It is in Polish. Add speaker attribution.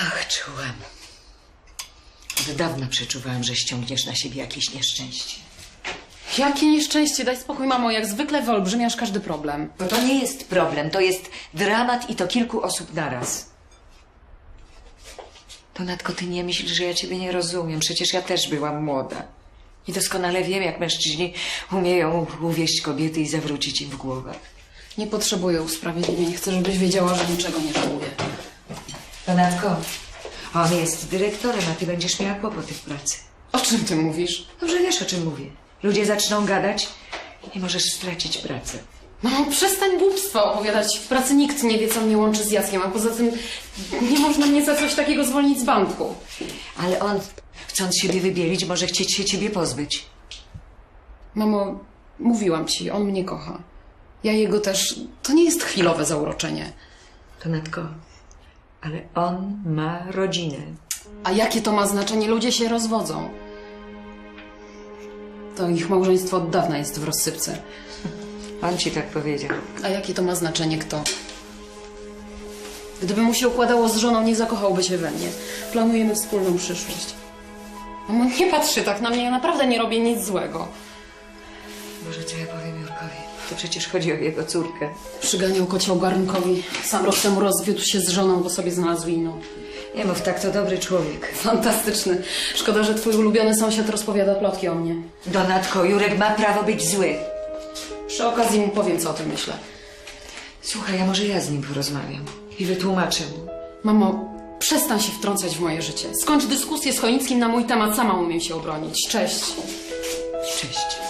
Speaker 1: Ach, czułam. Od dawna przeczuwałam, że ściągniesz na siebie jakieś nieszczęście.
Speaker 2: Jakie nieszczęście, daj spokój, mamo, jak zwykle wyolbrzymiasz każdy problem.
Speaker 1: Bo to nie jest problem, to jest dramat i to kilku osób naraz. Donatko, ty nie myślisz, że ja ciebie nie rozumiem. Przecież ja też byłam młoda. I doskonale wiem, jak mężczyźni umieją uwieść kobiety i zawrócić im w głowę.
Speaker 2: Nie potrzebuję usprawiedliwień, chcę, żebyś wiedziała, że niczego nie żałuję.
Speaker 1: Donatko, on jest dyrektorem, a ty będziesz miała kłopoty w pracy.
Speaker 2: O czym ty mówisz?
Speaker 1: Dobrze wiesz, o czym mówię. Ludzie zaczną gadać i możesz stracić pracę.
Speaker 2: Mamo, przestań głupstwa opowiadać. W pracy nikt nie wie, co mnie łączy z Jackiem, a poza tym nie można mnie za coś takiego zwolnić z banku.
Speaker 1: Ale on, chcąc siebie wybielić, może chcieć się ciebie pozbyć.
Speaker 2: Mamo, mówiłam ci, on mnie kocha. Ja jego też. To nie jest chwilowe zauroczenie.
Speaker 1: Donatko, ale on ma rodzinę.
Speaker 2: A jakie to ma znaczenie? Ludzie się rozwodzą. To ich małżeństwo od dawna jest w rozsypce.
Speaker 1: On ci tak powiedział.
Speaker 2: A jakie to ma znaczenie kto? Gdyby mu się układało z żoną, nie zakochałby się we mnie. Planujemy wspólną przyszłość. Mamo, nie patrzy tak na mnie, ja naprawdę nie robię nic złego.
Speaker 1: Może co ja powiem Jurkowi? To przecież chodzi o jego córkę.
Speaker 2: Przyganiał kocioł garnkowi. Sam rok temu rozwiódł się z żoną, bo sobie znalazł inną.
Speaker 1: Nie mów tak, to dobry człowiek.
Speaker 2: Fantastyczny. Szkoda, że twój ulubiony sąsiad rozpowiada plotki o mnie.
Speaker 1: Donatko, Jurek ma prawo być zły.
Speaker 2: Przy okazji mu powiem, co o tym myślę.
Speaker 1: Słuchaj, a może ja z nim porozmawiam i wytłumaczę mu.
Speaker 2: Mamo, przestań się wtrącać w moje życie. Skończ dyskusję z Chonickim na mój temat, sama umiem się obronić. Cześć.
Speaker 1: Cześć.